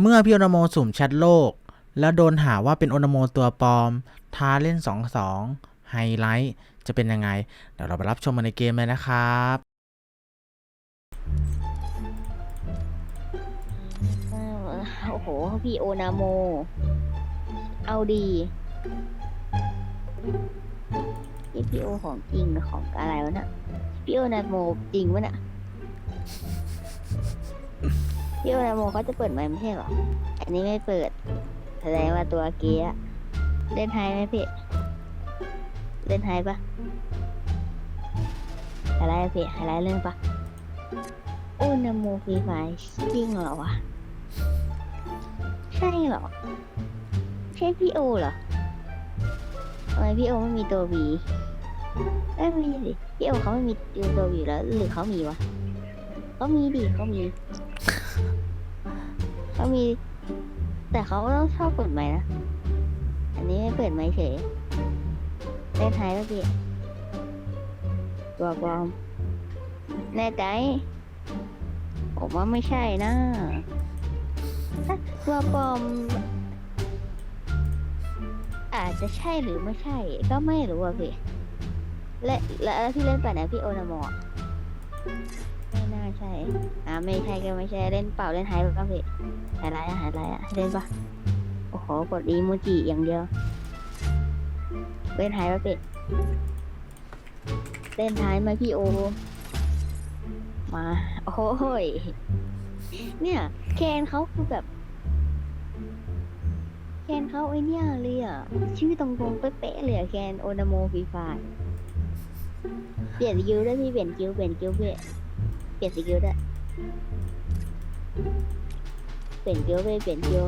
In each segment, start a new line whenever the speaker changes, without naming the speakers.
เมื่อพี่โอนาโมสุ่มแชทโลก แล้วโดนหาว่าเป็นโอนาโมตัวปลอม ท้าเล่น 2-2 ไฮไลท์จะเป็นยังไง เดี๋ยวเราไปรับชมกันในเกมเลยนะครับ
อ้าวโอ้โห พี่โอนาโม เอาดีพี่พี่โอของจริงหรือของอะไรวะน่ะพี่โอนาโมจริงวะน่ะ พี่โอนาโมเขาจะเปิดไหมไม่ใช่เหรอ อันนี้ไม่เปิด แสดงว่าตัวเกียร์เล่นไฮไหมพี่ เล่นไฮปะไฮไลท์อะพี่ไฮไลท์เล่นปะโอนาโมฟรีไฟจริงเหรอวะ ใช่เหรอ ใช่พี่โอเหรอทำไมพี่โอไม่มีตัววีเอ้ยไม่มีสิพี่โอเขาไม่มีตัววีแล้วหรือเขามีวะเขามีดิเขามี เขามี แต่เขาก็ต้องชอบเปิดไม้นะ อันนี้ไม่เปิดไม้เฉยเล่นไทยแล้วพี่ตัวปลอมแน่ใจ ผมว่าไม่ใช่นะตัวปลอม อาจจะใช่หรือไม่ใช่ ก็ไม่รู้อะพี่และและแล้วที่เล่นไปนะพี่โอนาโมะ ไม่ใช่ อ่าไม่ใช่ก็ไม่ใช่เล่นเป่าเล่นไฮก็พี่ไฮไลท์อะไฮไลท์อะเล่นปะโอ้โหกดอีโมจิอย่างเดียว เล่นไฮปะพี่เล่นไฮไหมพี่โอ มาโอ้ยเนี่ยแคนเขาคือแบบแคนเขาไอเนี่ยเลยอะชื่อตรงๆเป๊ะเลยอะแคนโอนาโมฟีฟายเปลี่ยนสกิลด้วยพี่เปลี่ยนสกิลเปลี่ยนสกิลพี่ เปลี่ยนสกิลด้วยเปลี่ยนสกิลพี่เปลี่ยนสกิล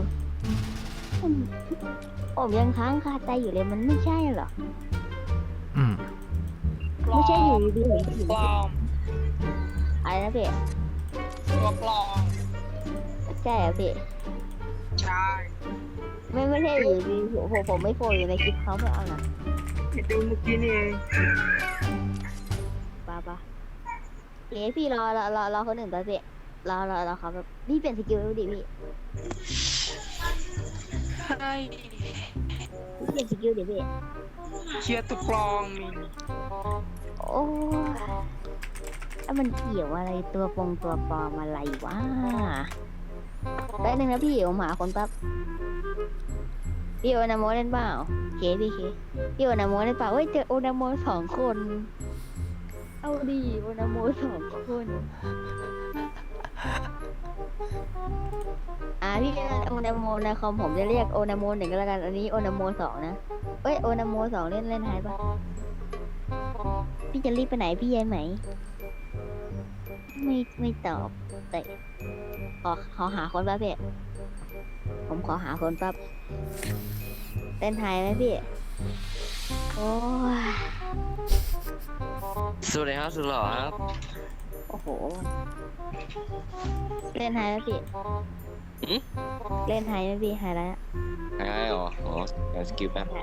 ผมผมยังค้างคาใจอยู่เลยมันไม่ใช่เหรอ
อืม
ไม่ใช่อยู่ดีๆเห็นผี
ปลอม
อะไรนะพี่
ตัวปลอม
ใช่เหรอพี่
ใช่
ไม่ไม่ใช่อยู่ดีผมผมผมไม่โฟอยู่ในคลิปเขาไม่เอานะ
ดูเมื่อกี้นี่เอง
ปะปะ เอ๊ะพี่รอรอรอรอคนอื่นไปพี่รอรอรอเขาแบบพี่เปลี่ยนสกิลดูดิพี่
ใช่
พี่เปลี่ยนสกิลดิพี่
เชียร์ตัวปลอมนี่
โอ้ยแล้วมันเกี่ยวอะไรตัวปงตัวปลอมอะไรวะแป๊บนึงนะพี่ผมหาคนแป๊บพี่โอนาโมเล่นเปล่าเคพี่เคพี่โอนาโมเล่นเปล่าเฮ้ยเจอโอนาโมสองคน เอาดีโอนาโมสองคนอ่าพี่โอนาโมในคอมผมจะเรียกโอนาโมหนึ่งก็แล้วกัน อันนี้โอนาโมสองนะ เอ้ยโอนาโมสองเล่นเล่นไฮปะพี่จะรีบไปไหนพี่ยายไหม ไม่ไม่ตอบแต่ขอขอหาคนแป๊บพี่ผมขอหาคนแป๊บเล่นไฮไหมพี่ โอ้ย
สวัสดีครับสุดหล่อครับ
โอ้โห เล่นไฮไหมพี่
หืม
เล่นไฮไหมพี่ไฮแล้ว
หายเหรออ๋อการสกิลแป๊บ
โอ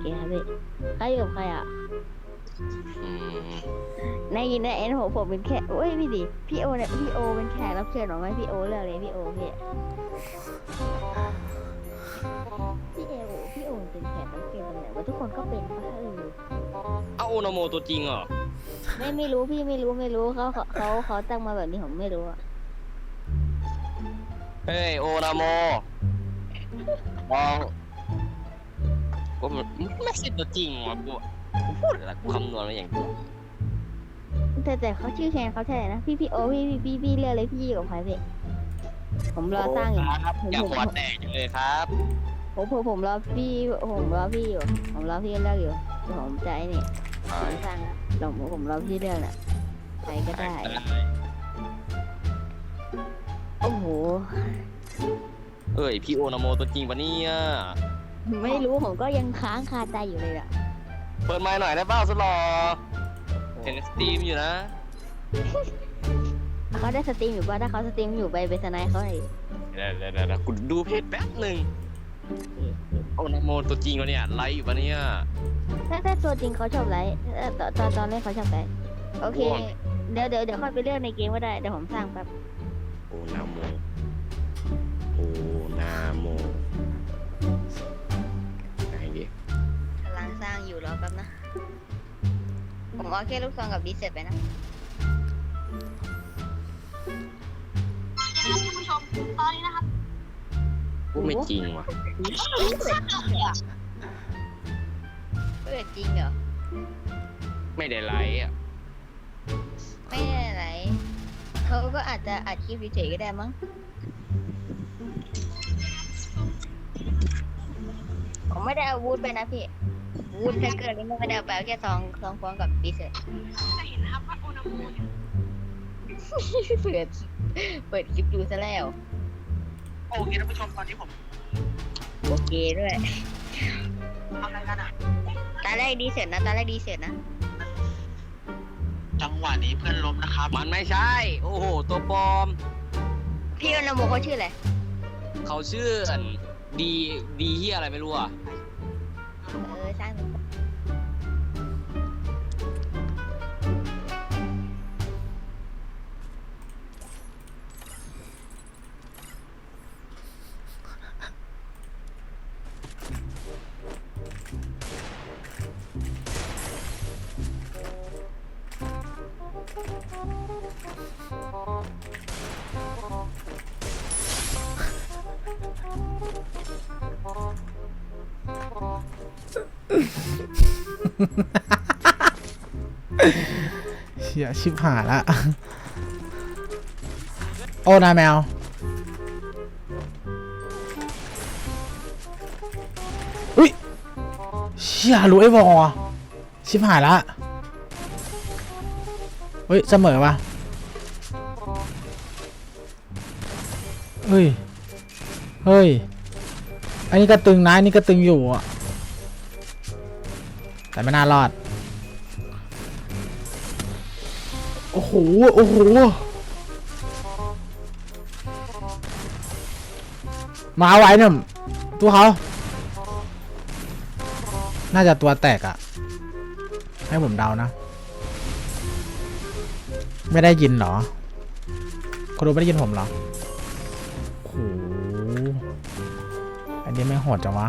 เคครับพี่ใครอยู่กับใครอะ
อืม
ในยินในเอ็นผมผมเป็นแค่โอ้ยพี่ดิพี่โอเนี่ยพี่โอเป็นแขกรับเชิญหรอไหมพี่โอเลือกเลยพี่โอพี่พี่เอโอพี่โอเป็นแขกรับเชิญตรงไหนวะทุกคนก็เป็นปะเออ
เอาโอนาโมตัวจริงเหรอ
ไม่ไม่รู้พี่ไม่รู้ไม่รู้เขาเขาเขาเขาตั้งมาแบบนี้ผมไม่รู้อะ
เฮ้ยโอนาโมลองกูมันไม่ใช่ตัวจริงวะกูกูพูดอะไรกูคำนวณมาอย่างเดียว
แต่แต่เขาชื่อแคนเขาใช่นะพี่พี่โอพี่พี่พี่พี่เลือกเลยพี่อยู่กับใครพี่ผมรอสร้างอยู่
ครับอย่าหัวแตกจังเลยครับ
ผมผมผมรอพี่ผมรอพี่อยู่ผมรอพี่เลือกอยู่เดี๋ยวผมจะไอ้นี่ผมสร้างนะเดี๋ยว ผมผมรอพี่เลือกน่ะใครก็ได้ โอ้โห
เอ้ยพี่โอนาโมตัวจริงปะเนี่ย
ไม่รู้ผมก็ยังค้างคาใจอยู่เลยอะ
เปิดไมค์หน่อยได้เปล่าสุดหล่อเห็นสตรีมอยู่นะ
เขาได้สตรีมอยู่ป่ะถ้าเขาสตรีมอยู่ไปไปสไนด์เขาหน่อย
เดี๋ยวเดี๋ยวเดี๋ยวเดี๋ยวกูดูเพจแป๊บหนึ่งโอนาโมตัวจริงวะเนี่ยไลฟ์อยู่ปะเนี่ย
ถ้าถ้าตัวจริงเขาชอบไลฟ์เอ่อตอนตอนตอนเล่นเขาชอบไลฟ์โอเค เดี๋ยวเดี๋ยวเดี๋ยวค่อยไปเลือกในเกมก็ได้ เดี๋ยวผมสร้างแป๊บ
โอนาโมโอนาโมไหนดิ
กำลังสร้างอยู่รอแป๊บนะ ผมเอาแค่ลูกซองกับดีเสร็จไปนะ
กูไม่จริงว่ะ
เปิด จริงเหรอ
ไม่ได้ไลค์อะ
ไม่ได้อะไรเขาก็อาจจะอัดคลิปเฉยๆก็ได้มั้งผมไม่ได้เอาวูดไปนะพี่วูดแค่เกินแล้วไม่ได้เอาไปเอาแค่ซองซองฟองกับดีเซลเห็นนะครับว่าโอนาโมเปิดเปิดคลิปดูซะแล้ว
โอเคท่านผู้ชมตอนนี้ผม
โอเคด้วย
ทำอะไรกันอะ
ตาแรกดีเสร็จนะตาแรกดีเสร็จนะ
จังหวะนี้เพื่อนล้มนะครับ
มันไม่ใช่ โอ้โห ตัวปลอม
พี่โอนาโมเขาชื่ออะไร
เขาชื่ออันดีดีเฮียอะไรไม่รู้อะ
เชี่
ยชิบหายละ โอ้นาแมว อุ้ยเชี่ยรู้ไอ้วอชิบหายละเฮ้ย เสมอวะเฮ้ย เฮ้ย อันนี้ก็ตึงนะอันนี้ก็ตึงอยู่อะ แต่ไม่น่ารอด โอ้โห โอ้โห มาไว้เนี่ยตัวเขา น่าจะตัวแตกอะให้ผมเดานะ ไม่ได้ยินเหรอคนดูไม่ได้ยินผมเหรอโอ้โหอันนี้ไม่โหดจังวะ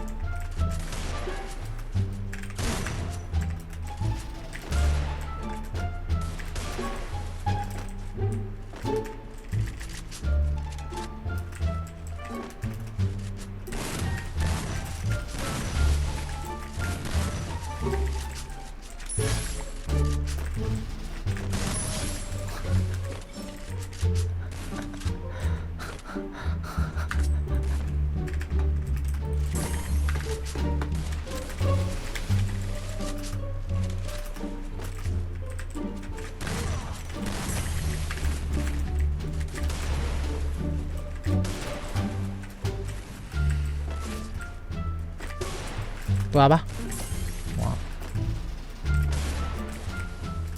ตุกตัวปะว้าว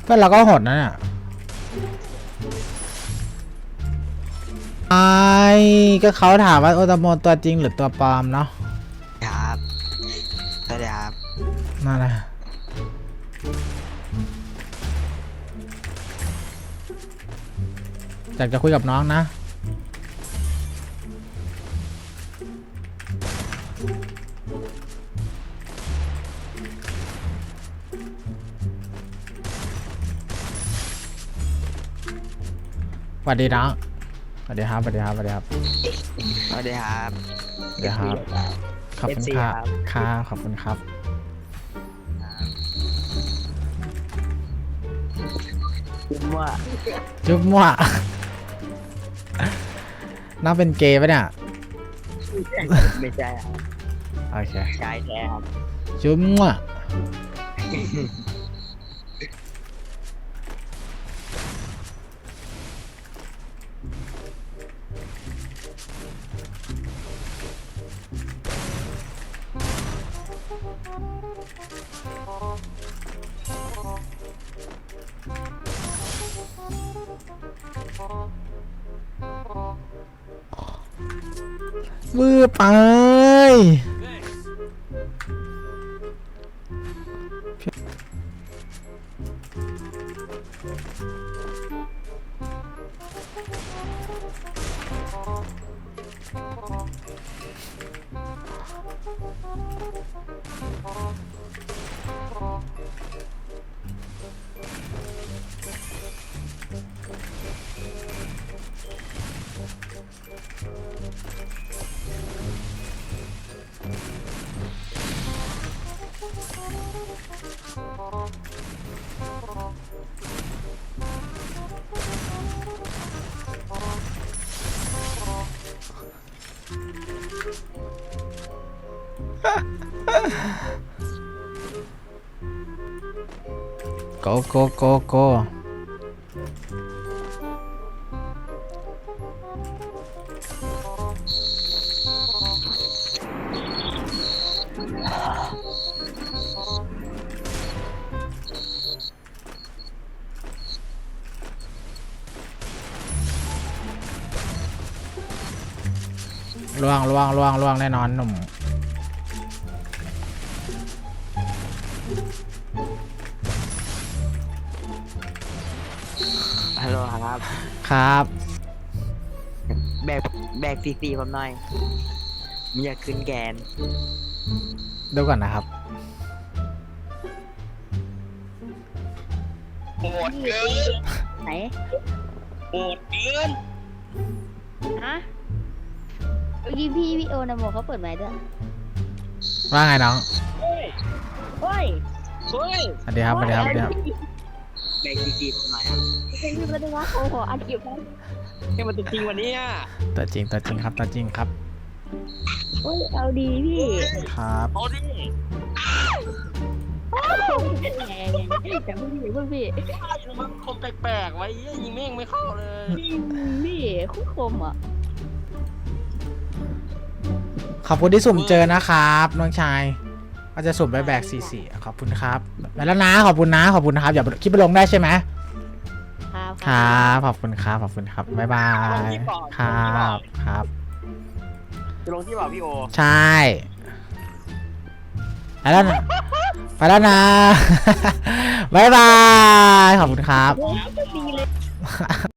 เพื่อนเราก็โหดนะเนี่ยไอ้ก็เขาถามว่าโอตาโมตัวจริงหรือตัวปลอมเนาะ
ครับสวัสดีครับ
นั่นแหละอยากจะคุยกับน้องนะ สวัสดีน้องสวัสดีครับสวัสดีครับสวัสดีครับ
สวัสดีครับ
สวัสดีครับขอบคุณ
FC
ครับ
ครับ
ค่ะขอบคุณครับ
คุณว่า
จุ๊บมั่วน่าเป็นเกย์ปะเนี่ย
ไม่ใช่ครับ
โอเค
ชายแท้ครับ
จุ๊บมั่ว มือไปโก โกโกโกล่วงล่วงล่วงล่วงแน่นอนหนุ่ม ครับ
แบกแบกซีซีผมหน่อยผมอยากขึ้นแกน
เดี๋ยวก่อนนะครับ
โหดเกิน
ไหน
โหดเกิน
ฮะเมื่อกี้พี่พี่โอนาโมเขาเปิดไมค์ด้วย
ว่าไงน้อง
เฮ้ย
โอ้ย
เฮ้ย
สวัสดีครับสวัสดีครับสวัสดีครับ
แบกซีซีผมหน่อยครับ
เป็นพี่ก็ได้ว่าโอ้โหอัดคลิปนะ
นี่มันตัวจริงวันนี้อะ
ตัวจริงตัวจริงครับตัวจริงครับ
โอ้ยเอาดีพี่
ครับ
เอาดิ
แหมแต่พี่พี่พี่
มันคมแปลกๆไว้เหี้ยยิงแม่งไม่เข้าเลย
พี่คุ้คมอะ
ขอบคุณที่สุ่มเจอนะครับน้องชาย ก็จะสุ่มไปแบกสี่สี่ขอบคุณครับไปแล้วนะขอบคุณนะขอบคุณนะครับอย่าคลิปไปลงได้ใช่ไหม
ครับ
ครับขอบคุณครับขอบคุณครับบ๊ายบายครับครับ
จะลงที่เปล่าพี่โอ
ใช่ไปแล้วนะไปแล้วนะบ๊ายบายขอบคุณครับ
โอ้ยดีเลย